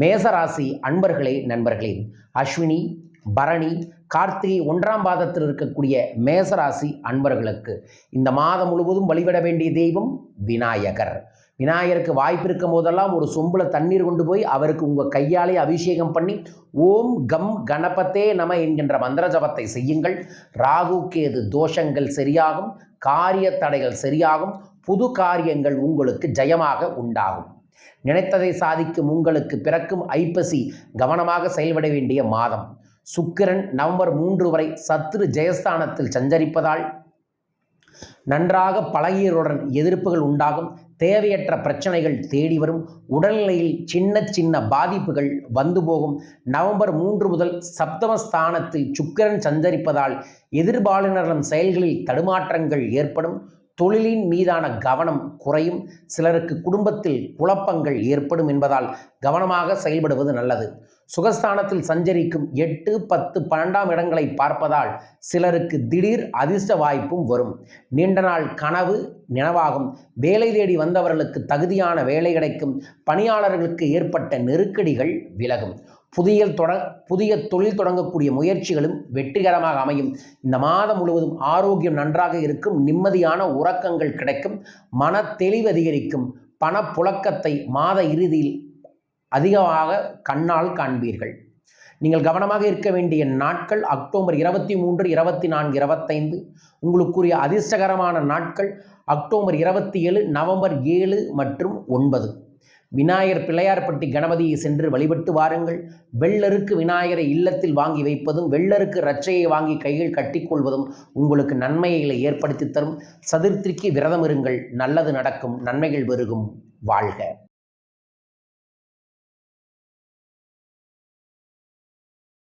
மேசராசி அன்பர்களே நண்பர்களே அஸ்வினி பரணி கார்த்திகை ஒன்றாம் பாதத்தில் இருக்கக்கூடிய மேசராசி அன்பர்களுக்கு இந்த மாதம் முழுவதும் வழிபட வேண்டிய தெய்வம் விநாயகர். விநாயகருக்கு வாய்ப்பு இருக்கும் போதெல்லாம் ஒரு சொம்பில் தண்ணீர் கொண்டு போய் அவருக்கு உங்கள் கையாலே அபிஷேகம் பண்ணி ஓம் கம் கணபத்தே நம என்கின்ற மந்திர ஜபத்தை செய்யுங்கள். ராகு கேது தோஷங்கள் சரியாகும் காரிய தடைகள் சரியாகும் புது காரியங்கள் உங்களுக்கு ஜெயமாக உண்டாகும். நினைத்ததை சாதிக்கும் உங்களுக்கு பிறக்கும் ஐப்பசி கவனமாக செயல்பட வேண்டிய மாதம். சுக்கிரன் நவம்பர் மூன்று வரை சத்ரு ஜெயஸ்தானத்தில் சஞ்சரிப்பதால் நன்றாக பழகியருடன் எதிர்ப்புகள் உண்டாகும். தேவையற்ற பிரச்சனைகள் தேடி வரும். உடல்நிலையில் சின்ன சின்ன பாதிப்புகள் வந்து போகும். நவம்பர் மூன்று முதல் சப்தமஸ்தானத்தில் சுக்கிரன் சஞ்சரிப்பதால் எதிர்பாலினரின் செயல்களில் தடுமாற்றங்கள் ஏற்படும். தொழிலின் மீதான கவனம் குறையும். சிலருக்கு குடும்பத்தில் குழப்பங்கள் ஏற்படும் என்பதால் கவனமாக செயல்படுவது நல்லது. சுகஸ்தானத்தில் சஞ்சரிக்கும் எட்டு பத்து பன்னெண்டாம் இடங்களை பார்ப்பதால் சிலருக்கு திடீர் அதிர்ஷ்ட வாய்ப்பும் வரும். நீண்ட நாள் கனவு நினைவாகும். வேலை தேடி வந்தவர்களுக்கு தகுதியான வேலை கிடைக்கும். பணியாளர்களுக்கு ஏற்பட்ட நெருக்கடிகள் விலகும். புதிய தொட புதிய தொழில் தொடங்கக்கூடிய முயற்சிகளும் வெற்றிகரமாக அமையும். இந்த மாதம் முழுவதும் ஆரோக்கியம் நன்றாக இருக்கும் நிம்மதியான உறக்கங்கள் கிடைக்கும் மன தெளிவு அதிகரிக்கும் பணப்புழக்கத்தை மாத இறுதியில் அதிகமாக கண்ணால் காண்பீர்கள். நீங்கள் கவனமாக இருக்க வேண்டிய நாட்கள் அக்டோபர் இருபத்தி மூன்று இருபத்தி நான்கு இருபத்தைந்து. உங்களுக்குரிய அதிர்ஷ்டகரமான நாட்கள் அக்டோபர் இருபத்தி ஏழு நவம்பர் ஏழு மற்றும் ஒன்பது. விநாயகர் பிள்ளையார்பட்டி கணபதியை சென்று வழிபட்டு வாருங்கள். வெள்ளருக்கு விநாயகரை இல்லத்தில் வாங்கி வைப்பதும் வெள்ளருக்கு ரச்சையை வாங்கி கையில் கட்டிக்கொள்வதும் உங்களுக்கு நன்மைகளை ஏற்படுத்தி தரும். சதுர்த்திக்கு விரதம் இருங்கள் நல்லது நடக்கும். நன்மைகள் பெருகும். வாழ்க.